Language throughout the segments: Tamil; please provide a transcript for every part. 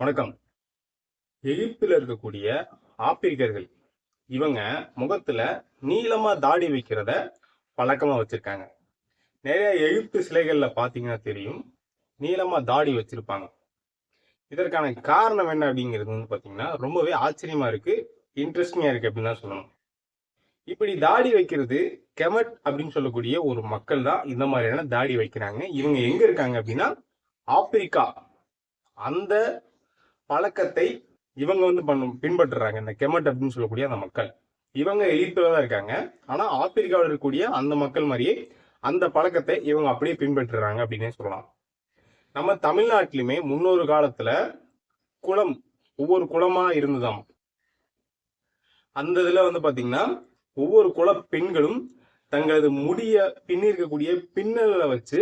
வணக்கம். எகிப்தில் இருக்கக்கூடிய ஆப்பிரிக்கர்கள் இவங்க முகத்துல நீளமா தாடி வைக்கிறத பழக்கமா வச்சிருக்காங்க. நிறைய எகிப்து சிலைகள்ல பாத்தீங்கன்னா தெரியும் நீளமா தாடி வச்சிருப்பாங்க. இதற்கான காரணம் என்ன அப்படிங்கிறது வந்து பாத்தீங்கன்னா ரொம்பவே ஆச்சரியமா இருக்கு இன்ட்ரெஸ்டிங்கா இருக்கு அப்படின்னு தான் சொல்லணும். இப்படி தாடி வைக்கிறது கெமட் அப்படின்னு சொல்லக்கூடிய ஒரு மக்கள் தான் இந்த மாதிரியான தாடி வைக்கிறாங்க. இவங்க எங்க இருக்காங்க அப்படின்னா ஆப்பிரிக்கா. அந்த பழக்கத்தை இவங்க வந்து பண்ணும் பின்பற்றுறாங்க. இந்த கெமட் அப்படின்னு சொல்லக்கூடிய அந்த மக்கள். இவங்க எகிப்துல தான் இருக்காங்க. ஆனா ஆப்பிரிக்காவில் இருக்கக்கூடிய அந்த மக்கள் மாதிரியே அந்த பழக்கத்தை இவங்க அப்படியே பின்பற்றுறாங்க அப்படின்னே சொல்லலாம். நம்ம தமிழ்நாட்டிலுமே முன்னொரு காலத்துல குளம் ஒவ்வொரு குளமா இருந்ததாம். அந்த இதுல வந்து பாத்தீங்கன்னா ஒவ்வொரு குல பெண்களும் தங்களது முடிய பின்னிருக்கக்கூடிய பின்னல பின்னலை வச்சு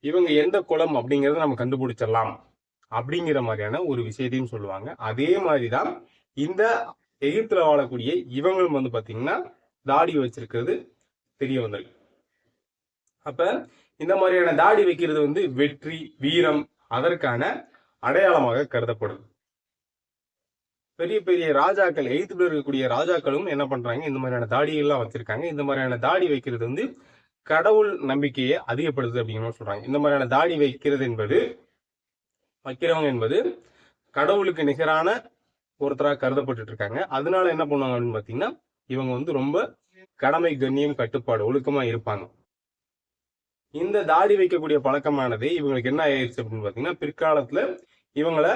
இவங்க எந்த குளம் அப்படிங்கறத நம்ம கண்டுபிடிச்சிடலாம். அப்படிங்கிற மாதிரியான ஒரு விஷயத்தையும் சொல்லுவாங்க. அதே மாதிரிதான் இந்த எகிப்துல வாழக்கூடிய இவங்களும் வந்து பாத்தீங்கன்னா தாடி வச்சிருக்கிறது தெரிய வந்திருக்கு அப்ப இந்த மாதிரியான தாடி வைக்கிறது வந்து வெற்றி வீரம் அதற்கான அடையாளமாக கருதப்படுது பெரிய பெரிய ராஜாக்கள் எகிப்துல இருக்கக்கூடிய ராஜாக்களும் என்ன பண்றாங்க? இந்த மாதிரியான தாடிகள்லாம் வச்சிருக்காங்க. இந்த மாதிரியான தாடி வைக்கிறது வந்து கடவுள் நம்பிக்கையை அதிகப்படுத்துது அப்படிங்கிற சொல்றாங்க. இந்த மாதிரியான தாடி வைக்கிறது என்பது வைக்கிறவங்க என்பது கடவுளுக்கு நிகரான ஒருத்தராக கருதப்பட்டு இருக்காங்க அதனால என்ன பண்ணுவாங்க அப்படின்னு பாத்தீங்கன்னா இவங்க வந்து ரொம்ப கடமை கண்ணியம் கட்டுப்பாடு ஒழுக்கமா இருப்பாங்க. இந்த தாடி வைக்கக்கூடிய பழக்கமானது இவங்களுக்கு என்ன ஆயிடுச்சு அப்படின்னு பாத்தீங்கன்னா பிற்காலத்துல இவங்கள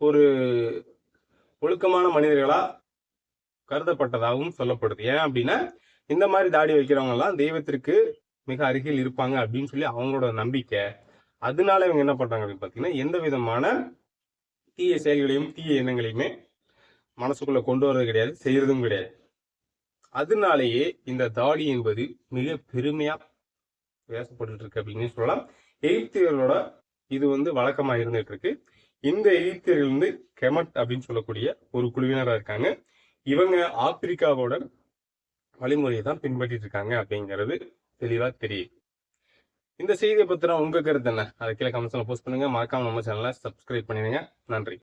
ஒரு ஒழுக்கமான மனிதர்களா கருதப்பட்டதாகவும் சொல்லப்படுது. ஏன் அப்படின்னா இந்த மாதிரி தாடி வைக்கிறவங்க எல்லாம் தெய்வத்திற்கு மிக அருகில் இருப்பாங்க அப்படின்னு சொல்லி அவங்களோட நம்பிக்கை அதனால இவங்க என்ன பண்றாங்க அப்படின்னு பாத்தீங்கன்னா எந்த விதமான தீய செயல்களையும் தீய எண்ணங்களையுமே மனசுக்குள்ள கொண்டு வர்றது கிடையாது செய்யறதும் கிடையாது. அதனாலேயே இந்த தாடி என்பது மிக பெருமையா பேசப்பட்டு இருக்கு அப்படின்னு சொல்லலாம். எகிப்தியர்களோட இது வந்து வழக்கமா இருந்துட்டு இருக்கு. இந்த எகிப்தியர்கள் வந்து கெமட் அப்படின்னு சொல்லக்கூடிய ஒரு குழுவினரா இருக்காங்க. இவங்க ஆப்பிரிக்காவோட வழிமுறையை தான் பின்பற்றிட்டு இருக்காங்க அப்படிங்கிறது தெளிவா தெரியுது. இந்த செய்தியை பத்திரம் உங்க கருத்து என்ன? அதை கீழே கமெண்ட்ஸ்ல போஸ்ட் பண்ணுங்க. மறக்காம நம்ம சேனலை சப்ஸ்கிரைப் பண்ணிடுங்க. நன்றி.